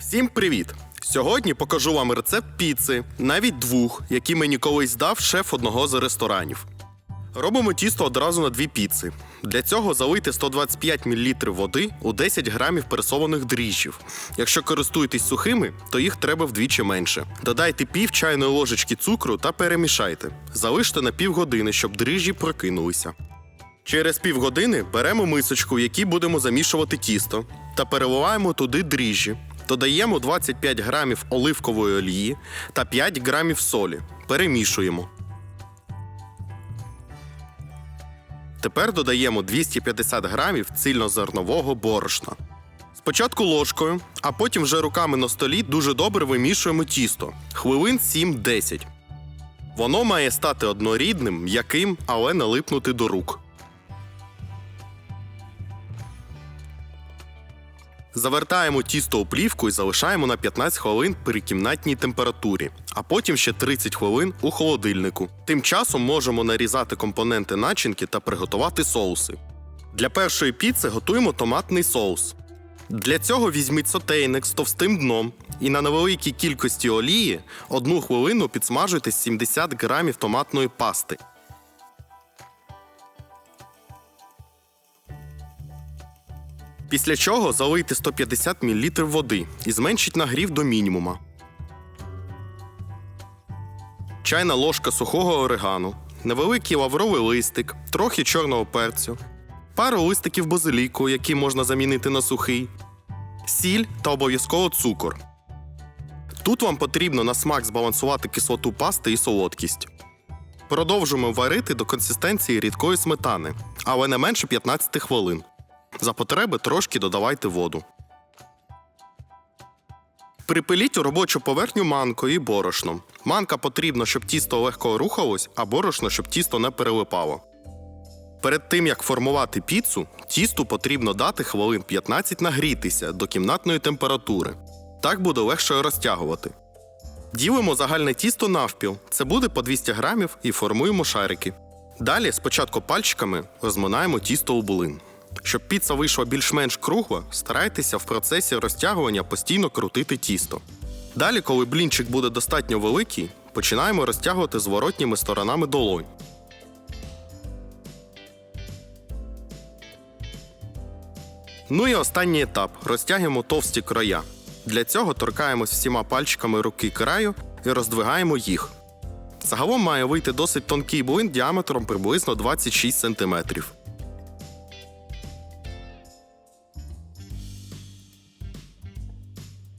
Всім привіт! Сьогодні покажу вам рецепт піци, навіть двох, які мені колись дав шеф одного з ресторанів. Робимо тісто одразу на дві піци. Для цього залийте 125 мл води у 10 грамів пересованих дріжджів. Якщо користуєтесь сухими, то їх треба вдвічі менше. Додайте пів чайної ложечки цукру та перемішайте. Залиште на півгодини, щоб дріжджі прокинулися. Через півгодини беремо мисочку, в якій будемо замішувати тісто, та переливаємо туди дріжджі. Додаємо 25 грамів оливкової олії та 5 грамів солі. Перемішуємо. Тепер додаємо 250 грамів цільнозернового борошна. Спочатку ложкою, а потім вже руками на столі дуже добре вимішуємо тісто хвилин 7-10. Воно має стати однорідним, м'яким, але не липнути до рук. Завертаємо тісто у плівку і залишаємо на 15 хвилин при кімнатній температурі, а потім ще 30 хвилин у холодильнику. Тим часом можемо нарізати компоненти начинки та приготувати соуси. Для першої піци готуємо томатний соус. Для цього візьміть сотейник з товстим дном і на невеликій кількості олії одну хвилину підсмажуйте 70 грамів томатної пасти. Після чого залийте 150 мл води і зменшіть нагрів до мінімума. Чайна ложка сухого орегану, невеликий лавровий листик, трохи чорного перцю, пару листиків базиліку, які можна замінити на сухий, сіль та обов'язково цукор. Тут вам потрібно на смак збалансувати кислоту пасти і солодкість. Продовжуємо варити до консистенції рідкої сметани, але не менше 15 хвилин. За потреби трошки додавайте воду. Припиліть у робочу поверхню манкою і борошном. Манка потрібна, щоб тісто легко рухалось, а борошно, щоб тісто не перелипало. Перед тим як формувати піцу, тісту потрібно дати хвилин 15 нагрітися до кімнатної температури. Так буде легше розтягувати. Ділимо загальне тісто навпіл. Це буде по 200 грамів і формуємо шарики. Далі спочатку пальчиками розминаємо тісто у булин. Щоб піца вийшла більш-менш кругла, старайтеся в процесі розтягування постійно крутити тісто. Далі, коли блінчик буде достатньо великий, починаємо розтягувати зворотніми сторонами долонь. Ну і останній етап розтягуємо товсті края. Для цього торкаємось всіма пальчиками руки краю і роздвигаємо їх. Загалом має вийти досить тонкий блин діаметром приблизно 26 см.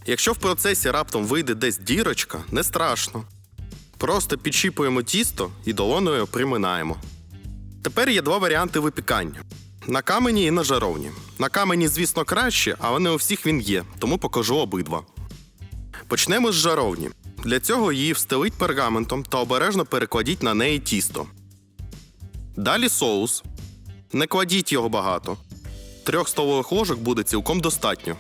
Якщо в процесі раптом вийде десь дірочка, не страшно. Просто підчіпуємо тісто і долоною приминаємо. Тепер є два варіанти випікання: на камені і на жаровні. На камені, звісно, краще, але не у всіх він є, тому покажу обидва. Почнемо з жаровні. Для цього її встелить пергаментом та обережно перекладіть на неї тісто. Далі соус. Не кладіть його багато. Трьох столових ложок буде цілком достатньо.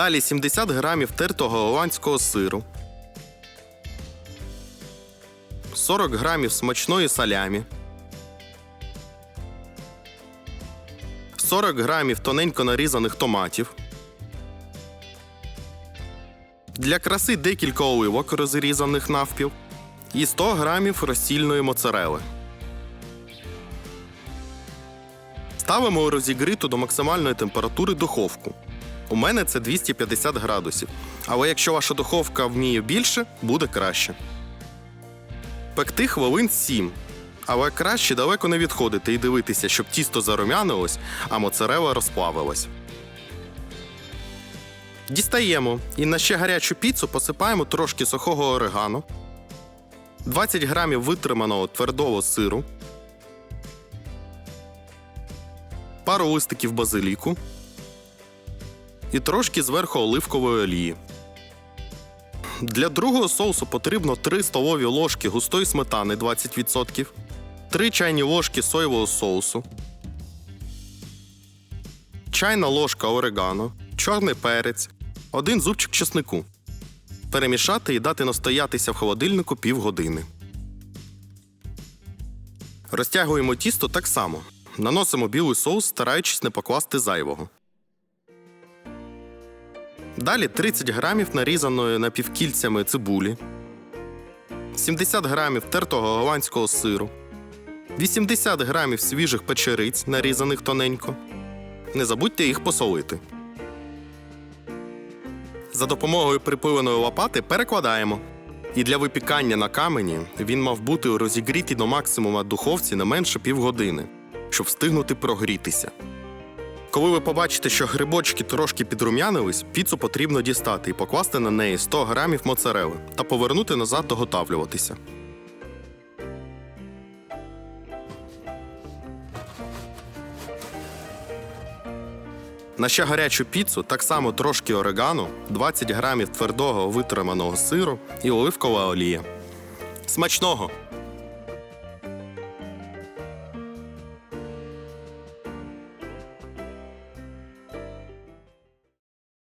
Далі 70 грамів тертого голландського сиру, 40 грамів смачної салямі, 40 грамів тоненько нарізаних томатів. Для краси декілька оливок розрізаних навпіл і 100 грамів розсільної моцарели. Ставимо у розігріту до максимальної температури духовку. У мене це 250 градусів. Але якщо ваша духовка вміє більше, буде краще. Пекти хвилин 7. Але краще далеко не відходити і дивитися, щоб тісто зарум'янилось, а моцарела розплавилась. Дістаємо і на ще гарячу піцу посипаємо трошки сухого орегану, 20 грамів витриманого твердого сиру, пару листиків базиліку і трошки зверху оливкової олії. Для другого соусу потрібно 3 столові ложки густої сметани 20%, 3 чайні ложки соєвого соусу, чайна ложка орегано, чорний перець, один зубчик чеснику. Перемішати і дати настоятися в холодильнику півгодини. Розтягуємо тісто так само. Наносимо білий соус, стараючись не покласти зайвого. Далі 30 грамів нарізаної напівкільцями цибулі, 70 грамів тертого голландського сиру, 80 грамів свіжих печериць, нарізаних тоненько. Не забудьте їх посолити. За допомогою припиленої лопати перекладаємо. І для випікання на камені він мав бути розігрітий до максимума духовці не менше півгодини, щоб встигнути прогрітися. Коли ви побачите, що грибочки трошки підрум'янились, піцу потрібно дістати і покласти на неї 100 грамів моцарели та повернути назад доготавлюватися. На ще гарячу піцу так само трошки орегано, 20 грамів твердого витриманого сиру і оливкова олія. Смачного!